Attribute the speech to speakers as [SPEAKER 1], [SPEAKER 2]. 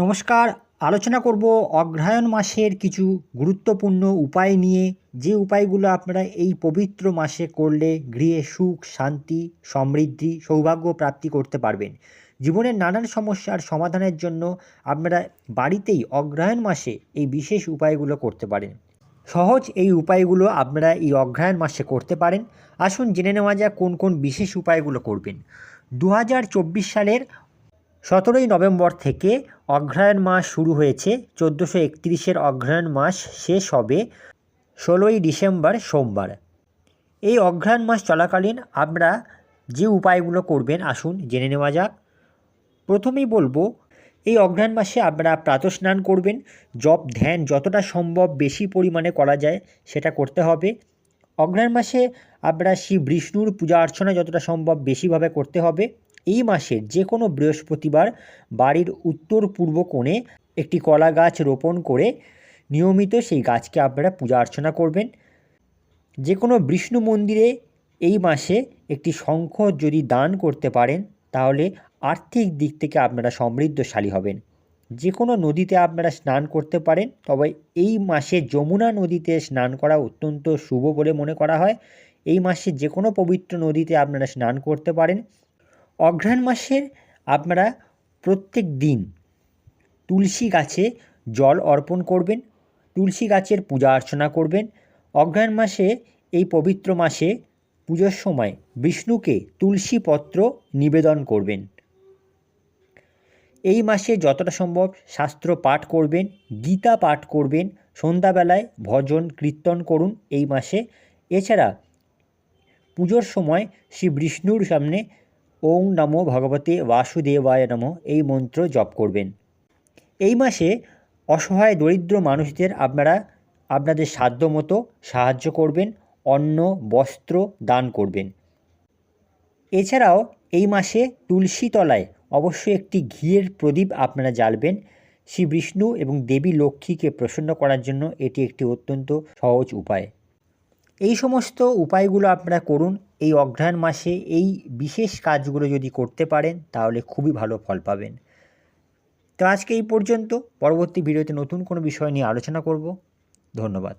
[SPEAKER 1] নমস্কার, আলোচনা করব অগ্রহায়ণ মাসের কিছু গুরুত্বপূর্ণ উপায় নিয়ে। যে উপায়গুলো আপনারা এই পবিত্র মাসে করলে গৃহে সুখ, শান্তি, সমৃদ্ধি, সৌভাগ্য প্রাপ্তি করতে পারবেন। জীবনের নানান সমস্যার সমাধানের জন্য আপনারা বাড়িতেই অগ্রহায়ণ মাসে এই বিশেষ উপায়গুলো করতে পারেন। সহজ এই উপায়গুলো আপনারা এই অগ্রহায়ণ মাসে করতে পারেন। আসুন জেনে নেওয়া যাক কোন কোন বিশেষ উপায়গুলো করবেন। দু হাজার চব্বিশ সালের সতেরোই নভেম্বর থেকে অগ্রহায়ণ মাস শুরু হয়েছে। চোদ্দোশো একত্রিশের অগ্রহায়ণ মাস শেষ হবে ষোলোই ডিসেম্বর সোমবার। এই অগ্রহায়ণ মাস চলাকালীন আমরা যে উপায়গুলো করবেন আসুন জেনে নেওয়া যাক। প্রথমেই বলব, এই অগ্রহায়ণ মাসে আপনারা প্রাতঃস্নান করবেন। জপ, ধ্যান যতটা সম্ভব বেশি পরিমাণে করা যায় সেটা করতে হবে। অগ্রহায়ণ মাসে আপনারা শ্রী বিষ্ণুর পূজা অর্চনা যতটা সম্ভব বেশিভাবে করতে হবে। এই মাসের যে কোনো বৃহস্পতিবার বাড়ির উত্তর পূর্ব কোণে একটি কলা গাছ রোপণ করে নিয়মিত সেই গাছকে আপনারা পূজা অর্চনা করবেন। যে কোনো বিষ্ণু মন্দিরে এই মাসে একটি শঙ্খ যদি দান করতে পারেন, তাহলে আর্থিক দিক থেকে আপনারা সমৃদ্ধশালী হবেন। যে কোনো নদীতে আপনারা স্নান করতে পারেন, তবে এই মাসে যমুনা নদীতে স্নান করা অত্যন্ত শুভ বলে মনে করা হয়। এই মাসে যে কোনো পবিত্র নদীতে আপনারা স্নান করতে পারেন। অঘ্রাণ মাসের আপনারা প্রত্যেক দিন তুলসী গাছে জল অর্পণ করবেন, তুলসী গাছের পূজা অর্চনা করবেন। অঘ্রাণ মাসে, এই পবিত্র মাসে পুজোর সময় বিষ্ণুকে তুলসী পত্র নিবেদন করবেন। এই মাসে যতটা সম্ভব শাস্ত্র পাঠ করবেন, গীতা পাঠ করবেন, সন্ধ্যাবেলায় ভজন কীর্তন করুন এই মাসে। এছাড়া পুজোর সময় শ্রী বিষ্ণুর সামনে ওং নমো ভগবতে বাসুদেবায় নমঃ, এই মন্ত্র জপ করবেন। এই মাসে অসহায় দরিদ্র মানুষদের আপনারা আপনাদের সাধ্যমতো সাহায্য করবেন, অন্ন, বস্ত্র দান করবেন। এছাড়াও এই মাসে তুলসী তলায় অবশ্যই একটি ঘিয়ের প্রদীপ আপনারা জ্বালবেন। শ্রী বিষ্ণু এবং দেবী লক্ষ্মীকে প্রসন্ন করার জন্য এটি একটি অত্যন্ত সহজ উপায়। এই সমস্ত উপায়গুলো আপনারা করুন। এই অগ্রহায়ণ মাসে এই বিশেষ কাজগুলো যদি করতে পারেন, তাহলে খুবই ভালো ফল পাবেন। তো আজকে এই পর্যন্ত। পরবর্তী ভিডিওতে নতুন কোনো বিষয় নিয়ে আলোচনা করব। ধন্যবাদ।